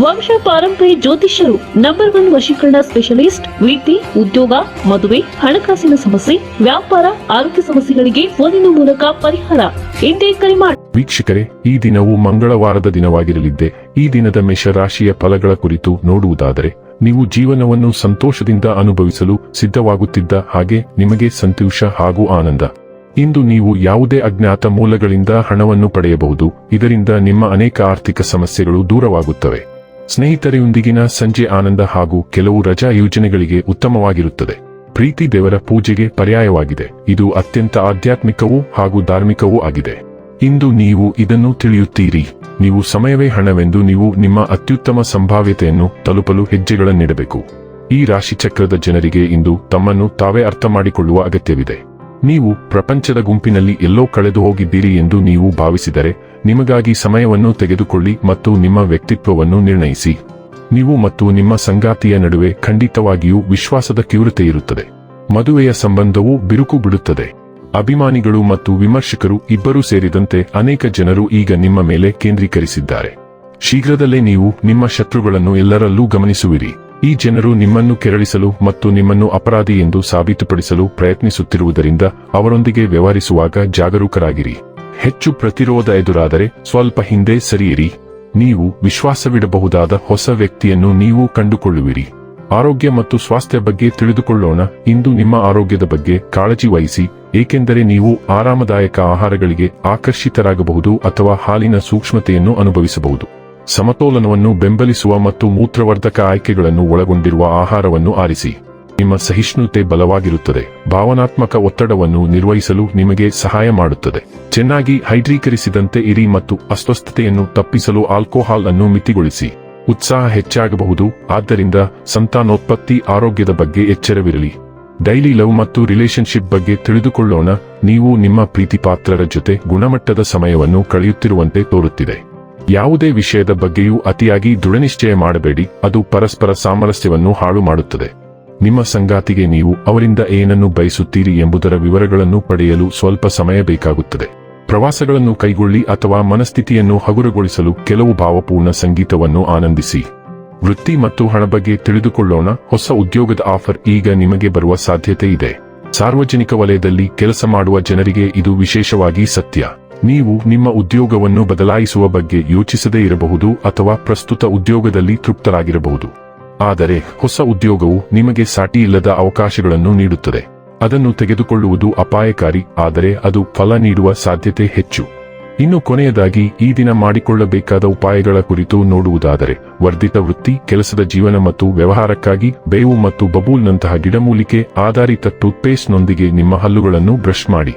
ವಂಶ ಪಾರಂಪರ್ಯ ಜ್ಯೋತಿಷ್ಯರು ನಂಬರ್ ಒನ್ ವಶೀಕರಣ ಸ್ಪೆಷಲಿಸ್ಟ್ ವೃತ್ತಿ ಉದ್ಯೋಗ, ಮದುವೆ, ಹಣಕಾಸಿನ ಸಮಸ್ಯೆ, ವ್ಯಾಪಾರ, ಆರೋಗ್ಯ ಸಮಸ್ಯೆಗಳಿಗೆ ಫೋನಿನ ಮೂಲಕ ಪರಿಹಾರ. ಎಂದೇ ಕರೆ ಮಾಡಿ ವೀಕ್ಷಕರೇ, ಈ ದಿನವು ಮಂಗಳವಾರದ ದಿನವಾಗಿರಲಿದ್ದೆ. ಈ ದಿನದ ಮೇಷರಾಶಿಯ ಫಲಗಳ ಕುರಿತು ನೋಡುವುದಾದರೆ, ನೀವು ಜೀವನವನ್ನು ಸಂತೋಷದಿಂದ ಅನುಭವಿಸಲು ಸಿದ್ಧವಾಗುತ್ತಿದ್ದ ಹಾಗೆ ನಿಮಗೆ ಸಂತೋಷ ಹಾಗೂ ಆನಂದ. ಇಂದು ನೀವು ಯಾವುದೇ ಅಜ್ಞಾತ ಮೂಲಗಳಿಂದ ಹಣವನ್ನು ಪಡೆಯಬಹುದು. ಇದರಿಂದ ನಿಮ್ಮ ಅನೇಕ ಆರ್ಥಿಕ ಸಮಸ್ಯೆಗಳು ದೂರವಾಗುತ್ತವೆ. ಸ್ನೇಹಿತರೊಂದಿಗಿನ ಸಂಜೆ ಆನಂದ ಹಾಗೂ ಕೆಲವು ರಜಾ ಯೋಜನೆಗಳಿಗೆ ಉತ್ತಮವಾಗಿರುತ್ತದೆ. ಪ್ರೀತಿ ದೇವರ ಪೂಜೆಗೆ ಪರ್ಯಾಯವಾಗಿದೆ. ಇದು ಅತ್ಯಂತ ಆಧ್ಯಾತ್ಮಿಕವೂ ಹಾಗೂ ಧಾರ್ಮಿಕವೂ ಆಗಿದೆ. ಇಂದು ನೀವು ಇದನ್ನು ತಿಳಿಯುತ್ತೀರಿ. ನೀವು ಸಮಯವೇ ಹಣವೆಂದು ನೀವು ನಿಮ್ಮ ಅತ್ಯುತ್ತಮ ಸಂಭಾವ್ಯತೆಯನ್ನು ತಲುಪಲು ಹೆಜ್ಜೆಗಳನ್ನಿಡಬೇಕು. ಈ ರಾಶಿಚಕ್ರದ ಜನರಿಗೆ ಇಂದು ತಮ್ಮನ್ನು ತಾವೇ ಅರ್ಥ ಮಾಡಿಕೊಳ್ಳುವ ಅಗತ್ಯವಿದೆ. ನೀವು ಪ್ರಪಂಚದ ಗುಂಪಿನಲ್ಲಿ ಎಲ್ಲೋ ಕಳೆದು ಹೋಗಿದ್ದೀರಿ ಎಂದು ನೀವು ಭಾವಿಸಿದರೆ, ನಿಮಗಾಗಿ ಸಮಯವನ್ನು ತೆಗೆದುಕೊಳ್ಳಿ ಮತ್ತು ನಿಮ್ಮ ವ್ಯಕ್ತಿತ್ವವನ್ನು ನಿರ್ಣಯಿಸಿ. ನೀವು ಮತ್ತು ನಿಮ್ಮ ಸಂಗಾತಿಯ ನಡುವೆ ಖಂಡಿತವಾಗಿಯೂ ವಿಶ್ವಾಸದ ಕ್ಯೂರತೆ ಇರುತ್ತದೆ. ಮದುವೆಯ ಸಂಬಂಧವು ಬಿರುಕು ಬಿಡುತ್ತದೆ. ಅಭಿಮಾನಿಗಳು ಮತ್ತು ವಿಮರ್ಶಕರು ಇಬ್ಬರೂ ಸೇರಿದಂತೆ ಅನೇಕ ಜನರು ಈಗ ನಿಮ್ಮ ಮೇಲೆ ಕೇಂದ್ರೀಕರಿಸಿದ್ದಾರೆ. ಶೀಘ್ರದಲ್ಲೇ ನೀವು ನಿಮ್ಮ ಶತ್ರುಗಳನ್ನು ಎಲ್ಲರಲ್ಲೂ ಗಮನಿಸುವಿರಿ. ಈ ಜನರು ನಿಮ್ಮನ್ನು ಕೆರಳಿಸಲು ಮತ್ತು ನಿಮ್ಮನ್ನು ಅಪರಾಧಿ ಎಂದು ಸಾಬೀತುಪಡಿಸಲು ಪ್ರಯತ್ನಿಸುತ್ತಿರುವುದರಿಂದ ಅವರೊಂದಿಗೆ ವ್ಯವಹರಿಸುವಾಗ ಜಾಗರೂಕರಾಗಿರಿ. ಹೆಚ್ಚು ಪ್ರತಿರೋಧ ಎದುರಾದರೆ ಸ್ವಲ್ಪ ಹಿಂದೆ ಸರಿಯಿರಿ. ನೀವು ವಿಶ್ವಾಸವಿಡಬಹುದಾದ ಹೊಸ ವ್ಯಕ್ತಿಯನ್ನು ನೀವು ಕಂಡುಕೊಳ್ಳುವಿರಿ. ಆರೋಗ್ಯ ಮತ್ತು ಸ್ವಾಸ್ಥ್ಯ ಬಗ್ಗೆ ತಿಳಿದುಕೊಳ್ಳೋಣ. ಇಂದು ನಿಮ್ಮ ಆರೋಗ್ಯದ ಬಗ್ಗೆ ಕಾಳಜಿ ವಹಿಸಿ, ಏಕೆಂದರೆ ನೀವು ಆರಾಮದಾಯಕ ಆಹಾರಗಳಿಗೆ ಆಕರ್ಷಿತರಾಗಬಹುದು ಅಥವಾ ಹಾಲಿನ ಸೂಕ್ಷ್ಮತೆಯನ್ನು ಅನುಭವಿಸಬಹುದು. ಸಮತೋಲನವನ್ನು ಬೆಂಬಲಿಸುವ ಮತ್ತು ಮೂತ್ರವರ್ಧಕ ಆಯ್ಕೆಗಳನ್ನು ಒಳಗೊಂಡಿರುವ ಆಹಾರವನ್ನು ಆರಿಸಿ. ನಿಮ್ಮ ಸಹಿಷ್ಣುತೆ ಬಲವಾಗಿರುತ್ತದೆ. ಭಾವನಾತ್ಮಕ ಒತ್ತಡವನ್ನು ನಿರ್ವಹಿಸಲು ನಿಮಗೆ ಸಹಾಯ ಮಾಡುತ್ತದೆ. ಚೆನ್ನಾಗಿ ಹೈಡ್ರೀಕರಿಸಿದಂತೆ ಇರಿ ಮತ್ತು ಅಸ್ವಸ್ಥತೆಯನ್ನು ತಪ್ಪಿಸಲು ಆಲ್ಕೋಹಾಲ್ ಅನ್ನು ಮಿತಿಗೊಳಿಸಿ. ಉತ್ಸಾಹ ಹೆಚ್ಚಾಗಬಹುದು. ಆದ್ದರಿಂದ ಸಂತಾನೋತ್ಪತ್ತಿ ಆರೋಗ್ಯದ ಬಗ್ಗೆ ಎಚ್ಚರವಿರಲಿ. ಡೈಲಿ ಲವ್ ಮತ್ತು ರಿಲೇಶನ್ಶಿಪ್ ಬಗ್ಗೆ ತಿಳಿದುಕೊಳ್ಳೋಣ. ನೀವು ನಿಮ್ಮ ಪ್ರೀತಿಪಾತ್ರರ ಜೊತೆ ಗುಣಮಟ್ಟದ ಸಮಯವನ್ನು ಕಳೆಯುತ್ತಿರುವಂತೆ ತೋರುತ್ತಿದೆ. ಯಾವುದೇ ವಿಷಯದ ಬಗ್ಗೆಯೂ ಅತಿಯಾಗಿ ದೃಢನಿಶ್ಚಯ ಮಾಡಬೇಡಿ, ಅದು ಪರಸ್ಪರ ಸಾಮರಸ್ಯವನ್ನು ಹಾಳು ಮಾಡುತ್ತದೆ. ನಿಮ್ಮ ಸಂಗಾತಿಗೆ ನೀವು ಅವರಿಂದ ಏನನ್ನು ಬಯಸುತ್ತೀರಿ ಎಂಬುದರ ವಿವರಗಳನ್ನು ಪಡೆಯಲು ಸ್ವಲ್ಪ ಸಮಯ ಬೇಕಾಗುತ್ತದೆ. ಪ್ರವಾಸಗಳನ್ನು ಕೈಗೊಳ್ಳಿ ಅಥವಾ ಮನಸ್ಥಿತಿಯನ್ನು ಹಗುರಗೊಳಿಸಲು ಕೆಲವು ಭಾವಪೂರ್ಣ ಸಂಗೀತವನ್ನು ಆನಂದಿಸಿ. ವೃತ್ತಿ ಮತ್ತು ಹಣ ಬಗ್ಗೆ ತಿಳಿದುಕೊಳ್ಳೋಣ, ಹೊಸ ಉದ್ಯೋಗದ ಆಫರ್ ಈಗ ನಿಮಗೆ ಬರುವ ಸಾಧ್ಯತೆ ಇದೆ. ಸಾರ್ವಜನಿಕ ವಲಯದಲ್ಲಿ ಕೆಲಸ ಮಾಡುವ ಜನರಿಗೆ ಇದು ವಿಶೇಷವಾಗಿ ಸತ್ಯ. ನೀವು ನಿಮ್ಮ ಉದ್ಯೋಗವನ್ನು ಬದಲಾಯಿಸುವ ಬಗ್ಗೆ ಯೋಚಿಸದೇ ಇರಬಹುದು ಅಥವಾ ಪ್ರಸ್ತುತ ಉದ್ಯೋಗದಲ್ಲಿ ತೃಪ್ತರಾಗಿರಬಹುದು. ಆದರೆ ಹೊಸ ಉದ್ಯೋಗವು ನಿಮಗೆ ಸಾಟಿಯಿಲ್ಲದ ಅವಕಾಶಗಳನ್ನು ನೀಡುತ್ತದೆ. ಅದನ್ನು ತೆಗೆದುಕೊಳ್ಳುವುದು ಅಪಾಯಕಾರಿ, ಆದರೆ ಅದು ಫಲ ನೀಡುವ ಸಾಧ್ಯತೆ ಹೆಚ್ಚು. ಇನ್ನು ಕೊನೆಯದಾಗಿ, ಈ ದಿನ ಮಾಡಿಕೊಳ್ಳಬೇಕಾದ ಉಪಾಯಗಳ ಕುರಿತು ನೋಡುವುದಾದರೆ, ವರ್ಧಿತ ವೃತ್ತಿ, ಕೆಲಸದ ಜೀವನ ಮತ್ತು ವ್ಯವಹಾರಕ್ಕಾಗಿ ಬೇವು ಮತ್ತು ಬಬೂಲ್ನಂತಹ ಗಿಡಮೂಲಿಕೆ, ಆಧಾರಿತ ಟೂತ್ಪೇಸ್ಟ್ನೊಂದಿಗೆ ನಿಮ್ಮ ಹಲ್ಲುಗಳನ್ನು ಬ್ರಷ್ ಮಾಡಿ.